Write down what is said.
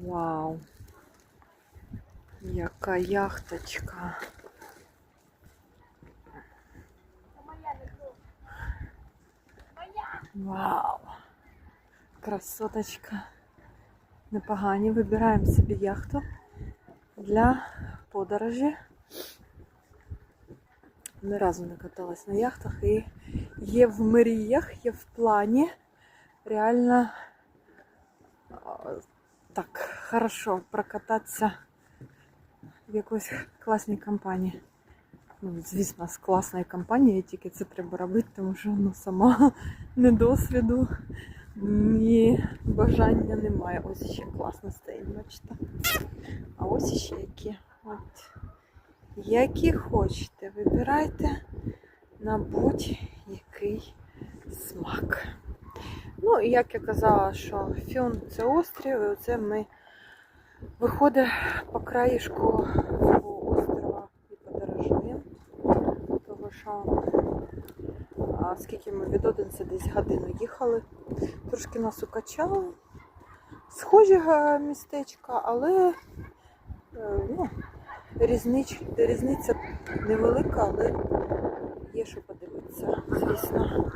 Вау. Яка яхточка. Вау. Красоточка. Непогані. Вибираємо собі яхту для подорожі. Ні разу не каталась на яхтах і є в мріях, є в плані. Реально так хорошо прокататися в якоїсь класній компанії. Ну, звісно, з класної компанії, тільки це треба робити, тому що ну, сама не досвіду, ні бажання немає. Ось ще класно стоїть, бачите. А ось ще які. От. Які хочете, вибирайте на будь-який смак. Ну, і як я казала, що фюн це острів, і оце ми виходить по краєшку цього острова і подорожуємо. Тому що а, скільки ми від Одинця десь годину їхали, трошки нас укачало. Схожі містечка, але е, ну, різнич, різниця невелика, але є що подивитися, звісно.